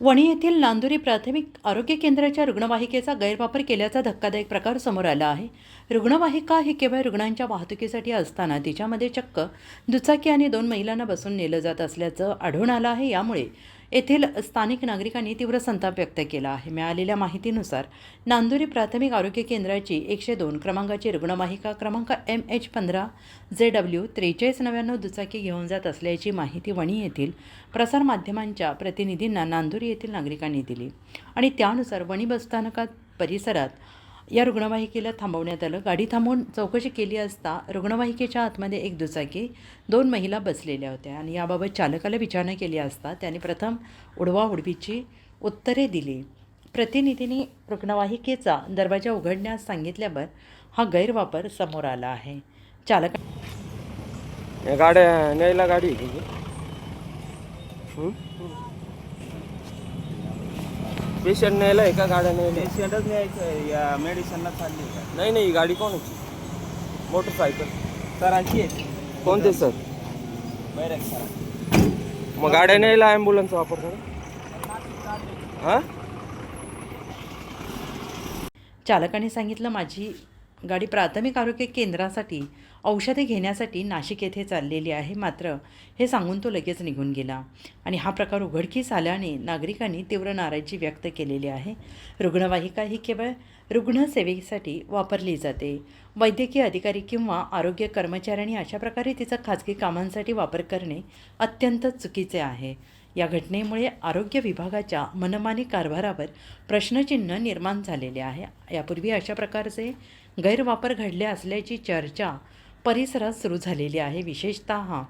वणी येथील नांदुरी प्राथमिक आरोग्य केंद्राच्या रुग्णवाहिकेचा गैरवापर केल्याचा धक्कादायक प्रकार समोर आला आहे. रुग्णवाहिका ही केवळ रुग्णांच्या वाहतुकीसाठी असताना तिच्यामध्ये चक्क दुचाकी आणि दोन महिलांना बसून नेलं जात असल्याचं आढळून आलं आहे. यामुळे येथील स्थानिक नागरिकांनी तीव्र संताप व्यक्त केला आहे. मिळालेल्या माहितीनुसार नांदुरी प्राथमिक आरोग्य केंद्राची एकशे दोन क्रमांकाची रुग्णवाहिका क्रमांक एम एच पंधरा जे डब्ल्यू त्रेचाळीस नव्याण्णव दुचाकी घेऊन जात असल्याची माहिती वणी येथील प्रसारमाध्यमांच्या प्रतिनिधींना नांदुरी येथील नागरिकांनी दिली. आणि त्यानुसार वणी बसस्थानकात परिसरात या रुग्णवाहिकेला थांबवण्यात आलं. गाडी थांबवून चौकशी केली असता रुग्णवाहिकेच्या आतमध्ये एक दुचाकी दोन महिला बसलेल्या होत्या आणि याबाबत चालकाला विचारणा केली असता त्याने प्रथम उडवाउडवीची उत्तरे दिली. प्रतिनिधींनी रुग्णवाहिकेचा दरवाजा उघडण्यास सांगितल्यावर हा गैरवापर समोर आला आहे. चालक गाड्या न्यायला गाडी पेशंट न्यायला आहे का गाड्या न्यायला? आहे? पेशंटच न्यायचं या मेडिसिनला चालली का नाही नाही ही गाडी कोणाची मोटरसायकल. सरांची आहे. कोणते सर? Barrack sir. मग गाड्या न्यायला ॲम्ब्युलन्सचा वापर करा हां? चालकाने सांगितलं माझी गाडी प्राथमिक आरोग्य केंद्रासाठी औषधे घेण्यासाठी नाशिक येथे चाललेली आहे. मात्र हे सांगून तो लगेच निघून गेला आणि हा प्रकार उघडकीस आल्याने नागरिकांनी तीव्र नाराजी व्यक्त केलेली आहे. रुग्णवाहिका ही केवळ रुग्णसेवेसाठी वापरली जाते. वैद्यकीय अधिकारी किंवा आरोग्य कर्मचाऱ्यांनी अशा प्रकारे तिचा खाजगी कामांसाठी वापर करणे अत्यंत चुकीचे आहे. या घटनेमुळे आरोग्य विभागाच्या मनमानी कारभारावर प्रश्नचिन्ह निर्माण झालेले आहे. यापूर्वी अशा प्रकारचे गैरवापर घडले असल्याची चर्चा परिसरात सुरू झालेली आहे. विशेषतः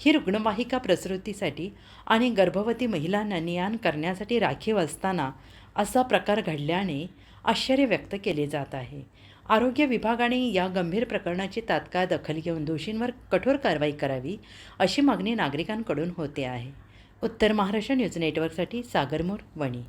ही रुग्णवाहिका प्रसृतीसाठी आणि गर्भवती महिलांना नियान करण्यासाठी राखीव असताना असा प्रकार घडल्याने आश्चर्य व्यक्त केले जात आहे. आरोग्य विभागाने या गंभीर प्रकरणाची तात्काळ दखल घेऊन दोषींवर कठोर कारवाई करावी अशी मागणी नागरिकांकडून होते आहे. उत्तर महाराष्ट्र न्यूज नेटवर्कसाठी सागरमोर वणी.